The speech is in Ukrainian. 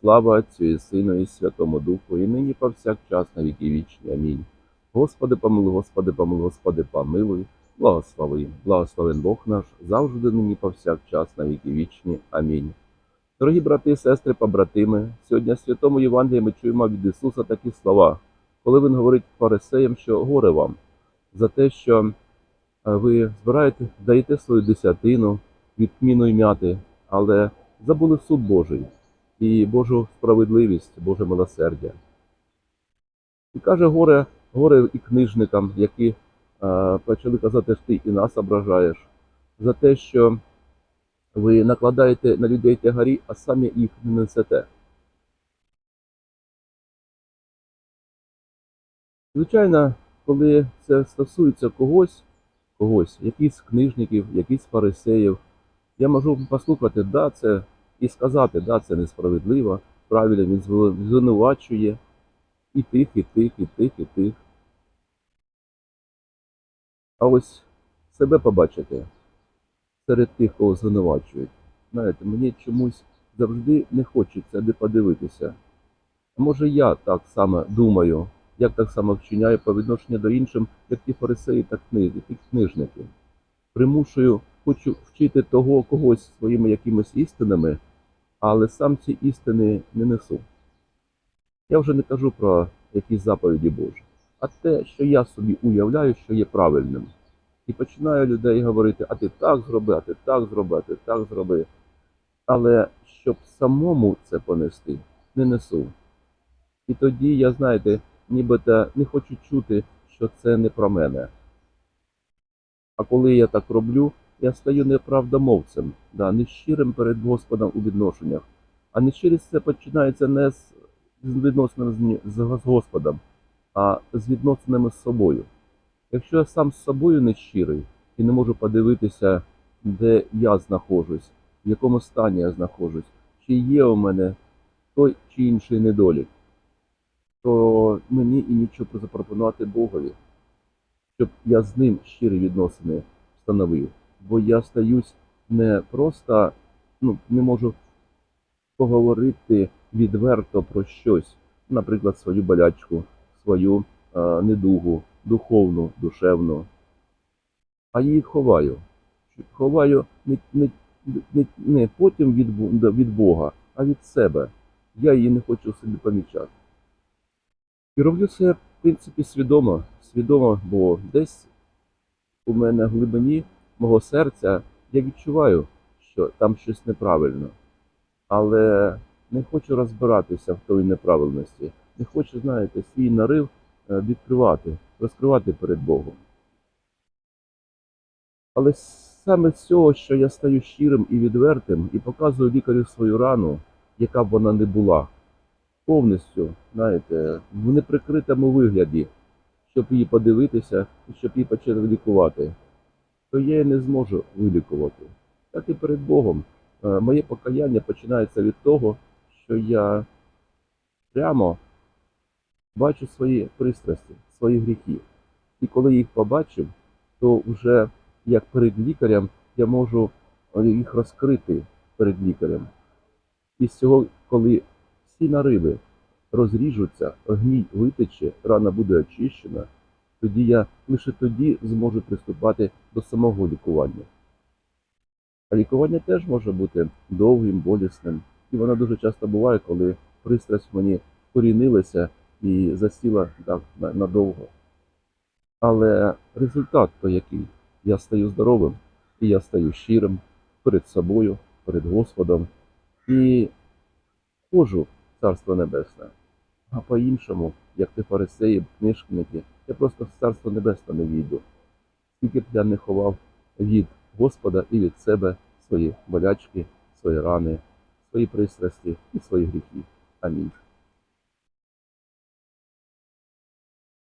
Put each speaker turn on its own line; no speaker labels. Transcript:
Слава Отцю і Сину і Святому Духу, і нині повсякчас на віки вічні. Амінь. Господи, помилуй, Господи, помилуй, Господи, помилуй, благослови, благословен Бог наш, завжди нині повсякчас на віки вічні. Амінь. Дорогі брати сестри, побратими, сьогодні в Святому Євангелії ми чуємо від Ісуса такі слова, коли Він говорить фарисеям, що горе вам за те, що е, ви збираєте, даєте свою десятину від кміну і мяти, але забули суд Божий і Божу справедливість, Боже милосердя. І каже горе, горе і книжникам, які е, почали казати, що ти і нас ображаєш, за те, що ви накладаєте на людей тягарі, а самі їх не несете. Звичайно, коли це стосується когось, когось, якихось книжників, якихось фарисеїв, я можу послухати, да, це і сказати, да, це несправедливо, правильно він звинувачує і тих, і тих, і тих, і тих. А ось себе побачити серед тих, кого звинувачують. Знаєте, мені чомусь завжди не хочеться де подивитися. А може я так само думаю, як так само вчиняю по відношенню до іншим, як ті фарисеї та книги, ті книжники. Примушую, хочу вчити того когось своїми якимись істинами, але сам ці істини не несу. Я вже не кажу про якісь заповіді Божі, а те, що я собі уявляю, що є правильним. І починаю людей говорити, а ти так зроби, а ти так зроби, а ти так зроби. Але щоб самому це понести, не несу. І тоді я, знаєте, нібито не хочу чути, що це не про мене. А коли я так роблю, я стаю неправдомовцем, да, нещирим перед Господом у відношеннях. А нещирість це починається не з, відносинами з Господом, а з відносинами з собою. Якщо я сам з собою нещирий і не можу подивитися, де я знаходжусь, в якому стані я знаходжусь, чи є у мене той чи інший недолік, то мені і нічого запропонувати Богові, щоб я з ним щирі відносини встановив. Бо я стаюсь не просто, ну, не можу поговорити відверто про щось, наприклад, свою болячку, свою е, недугу, духовну, душевну, а її ховаю. Ховаю не, не, не, не потім від, від Бога, а від себе. Я її не хочу собі помічати. І роблю це, в принципі, свідомо, свідомо, бо десь у мене в глибині мого серця я відчуваю, що там щось неправильно. Але не хочу розбиратися в той неправильності. Не хочу, знаєте, свій нарив е, відкривати, розкривати перед Богом. Але саме з цього, що я стаю щирим і відвертим і показую лікарю свою рану, яка б вона не була, повністю, знаєте, в неприкритому вигляді, щоб її подивитися і щоб її почати лікувати, то я її не зможу вилікувати. Так і перед Богом. Е, Моє покаяння починається від того, що я прямо бачу свої пристрасті, свої гріхи. І коли їх побачив, то вже як перед лікарем я можу їх розкрити перед лікарем. І з цього, коли всі нариви розріжуться, гній витече, рана буде очищена, тоді я лише тоді зможу приступати до самого лікування. А лікування теж може бути довгим, болісним. І воно дуже часто буває, коли пристрасть мені корінилася і засіла так надовго. Але результат то який? Я стаю здоровим, і я стаю щирим перед собою, перед Господом і ходжу в Царство Небесне. А по-іншому, як ти фарисеї, книжники, я просто в Царство Небесне не війду. Скільки б я не ховав від Господа і від себе свої болячки, свої рани, свої пристрасті і свої гріхи. Амінь.